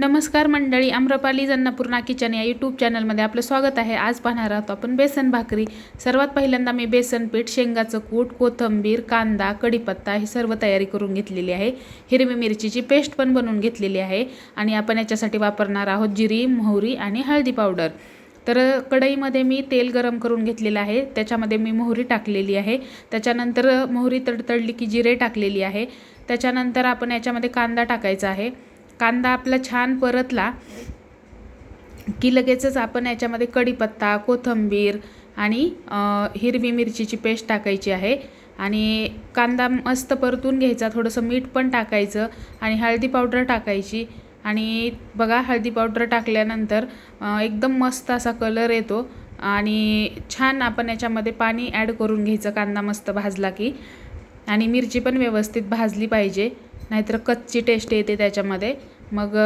नमस्कार मंडळी आम्रपाली जन्नापूर्णा किचन या यूट्यूब चॅनलमध्ये आपलं स्वागत आहे. आज पाहणार आहोत आपण बेसन भाकरी. सर्वात पहिल्यांदा मी बेसन पीठ शेंगाचं कूट कोथंबीर कांदा कढीपत्ता ही सर्व तयारी करून घेतलेली आहे. हिरवी मिरचीची पेस्ट पण बनवून घेतलेली आहे आणि आपण याच्यासाठी वापरणार आहोत जिरी मोहरी आणि हळदी पावडर. तर कढईमध्ये मी तेल गरम करून घेतलेलं आहे. त्याच्यामध्ये मी मोहरी टाकलेली आहे. त्याच्यानंतर मोहरी तडतडली की जिरे टाकलेली आहे. त्याच्यानंतर आपण याच्यामध्ये कांदा टाकायचा आहे. कांदा आपला छान परतला की लगेचच आपण याच्यामध्ये कढीपत्ता कोथिंबीर आणि हिरवी मिरचीची पेस्ट टाकायची आहे. आणि कांदा मस्त परतून घ्यायचा थोडंसं मीठ पण टाकायचं आणि हळदी पावडर टाकायची. आणि बघा हळदी पावडर टाकल्यानंतर एकदम मस्त असा कलर येतो आणि छान आपण याच्यामध्ये पाणी ॲड करून घ्यायचं कांदा मस्त भाजला की. आणि मिरची पण व्यवस्थित भाजली पाहिजे. नाहीतर कच्ची टेस्ट येते त्याच्यामध्ये. मग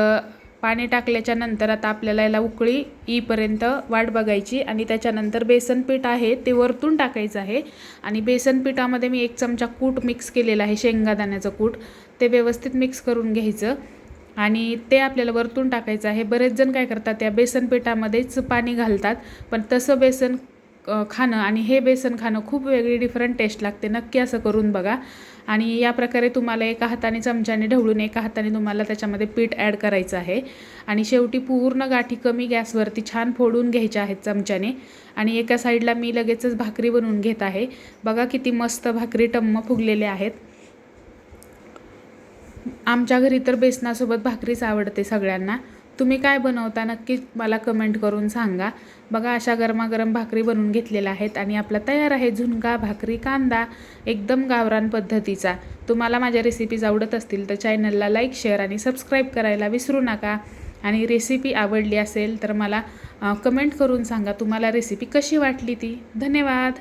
पाणी टाकल्याच्या नंतर आता आपल्याला याला उकळी येईपर्यंत वाट बघायची आणि त्याच्यानंतर बेसन पीठ आहे ते वरतून टाकायचं आहे. आणि बेसन पिठामध्ये मी एक चमचा कूट मिक्स केलेला आहे शेंगादाण्याचं कूट. ते व्यवस्थित मिक्स करून घ्यायचं. आणि ते आपल्याला वरतून टाकायचं आहे. बरेच जण काय करतात त्या बेसन पिठामध्येच पाणी घालतात. पण तसं बेसन खाणं आणि हे बेसन खाणं खूप वेगळी डिफरंट टेस्ट लागते. नक्की असं करून बघा. आणि या प्रकारे तुम्हाला एका हाताने चमच्याने ढवळून एका हाताने तुम्हाला त्याच्यामध्ये पीठ ॲड करायचं आहे. आणि शेवटी पूर्ण गाठी कमी गॅसवरती छान फोडून घ्यायच्या आहेत चमच्याने. आणि एका साईडला मी लगेचच भाकरी बनवून घेत आहे. बघा किती मस्त भाकरी टम्म फुगलेले आहेत. आमच्या घरी तर बेसनासोबत भाकरीच आवडते सगळ्यांना. तुम्ही काय बनवता नक्की मला कमेंट करून सांगा. बघा अशा गरमागरम भाकरी बनवून घेतलेल्या आहेत आणि आपला तयार आहे झुणका भाकरी कांदा एकदम गावरान पद्धतीचा. तुम्हाला माझ्या रेसिपीज आवडत असतील तर चॅनलला लाईक शेअर आणि सबस्क्राईब करायला विसरू नका. आणि रेसिपी आवडली असेल तर मला कमेंट करून सांगा तुम्हाला रेसिपी कशी वाटली ती. धन्यवाद!